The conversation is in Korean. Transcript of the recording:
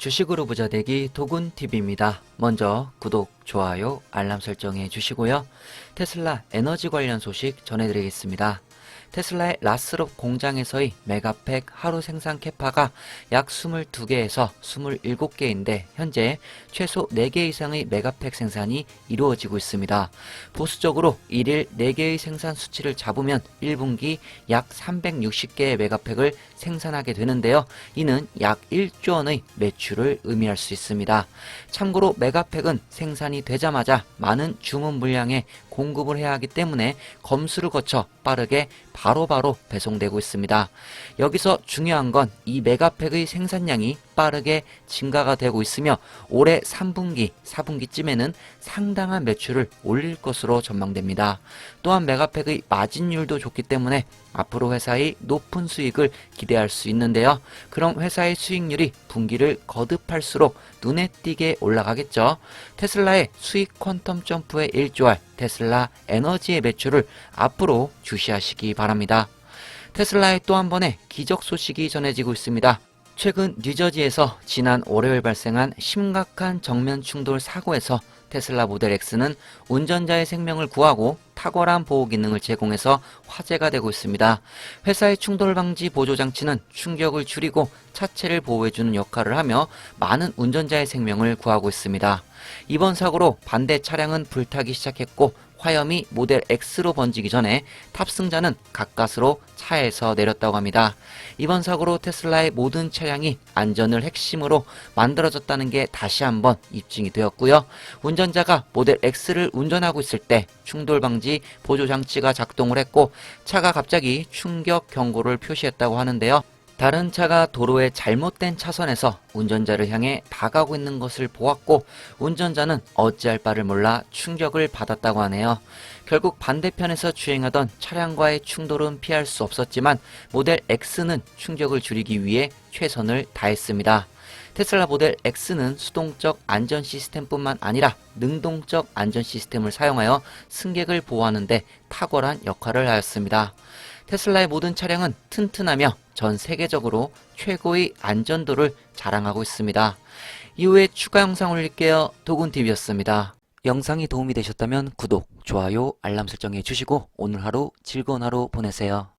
주식으로 부자 되기 도군TV입니다. 먼저 구독, 좋아요, 알람 설정해 주시고요. 테슬라 에너지 관련 소식 전해드리겠습니다. 테슬라의 라스롭 공장에서의 메가팩 하루 생산 캐파가 약 22개에서 27개인데 현재 최소 4개 이상의 메가팩 생산이 이루어지고 있습니다. 보수적으로 1일 4개의 생산 수치를 잡으면 1분기 약 360개의 메가팩을 생산하게 되는데요. 이는 약 1조 원의 매출을 의미할 수 있습니다. 참고로 메가팩은 생산이 되자마자 많은 주문 물량에 공급을 해야 하기 때문에 검수를 거쳐 빠르게 바로바로 배송되고 있습니다. 여기서 중요한 건 이 메가팩의 생산량이 빠르게 증가가 되고 있으며 올해 3분기, 4분기쯤에는 상당한 매출을 올릴 것으로 전망됩니다. 또한 메가팩의 마진율도 좋기 때문에 앞으로 회사의 높은 수익을 기대할 수 있는데요. 그럼 회사의 수익률이 분기를 거듭할수록 눈에 띄게 올라가겠죠. 테슬라의 수익 퀀텀 점프에 일조할 테슬라 에너지의 매출을 앞으로 주시하시기 바랍니다. 테슬라의 또 한 번의 기적 소식이 전해지고 있습니다. 최근 뉴저지에서 지난 월요일 발생한 심각한 정면 충돌 사고에서 테슬라 모델 X는 운전자의 생명을 구하고 탁월한 보호 기능을 제공해서 화제가 되고 있습니다. 회사의 충돌 방지 보조 장치는 충격을 줄이고 차체를 보호해주는 역할을 하며 많은 운전자의 생명을 구하고 있습니다. 이번 사고로 반대 차량은 불타기 시작했고 화염이 모델 X로 번지기 전에 탑승자는 가까스로 차에서 내렸다고 합니다. 이번 사고로 테슬라의 모든 차량이 안전을 핵심으로 만들어졌다는 게 다시 한번 입증이 되었고요. 운전자가 모델 X를 운전하고 있을 때 충돌 방지 보조 장치가 작동을 했고 차가 갑자기 충격 경고를 표시했다고 하는데요. 다른 차가 도로의 잘못된 차선에서 운전자를 향해 다가오고 있는 것을 보았고 운전자는 어찌할 바를 몰라 충격을 받았다고 하네요. 결국 반대편에서 주행하던 차량과의 충돌은 피할 수 없었지만 모델 X는 충격을 줄이기 위해 최선을 다했습니다. 테슬라 모델 X는 수동적 안전 시스템뿐만 아니라 능동적 안전 시스템을 사용하여 승객을 보호하는데 탁월한 역할을 하였습니다. 테슬라의 모든 차량은 튼튼하며 전 세계적으로 최고의 안전도를 자랑하고 있습니다. 이후에 추가 영상 올릴게요. 도군TV였습니다. 영상이 도움이 되셨다면 구독, 좋아요, 알람 설정해 주시고 오늘 하루 즐거운 하루 보내세요.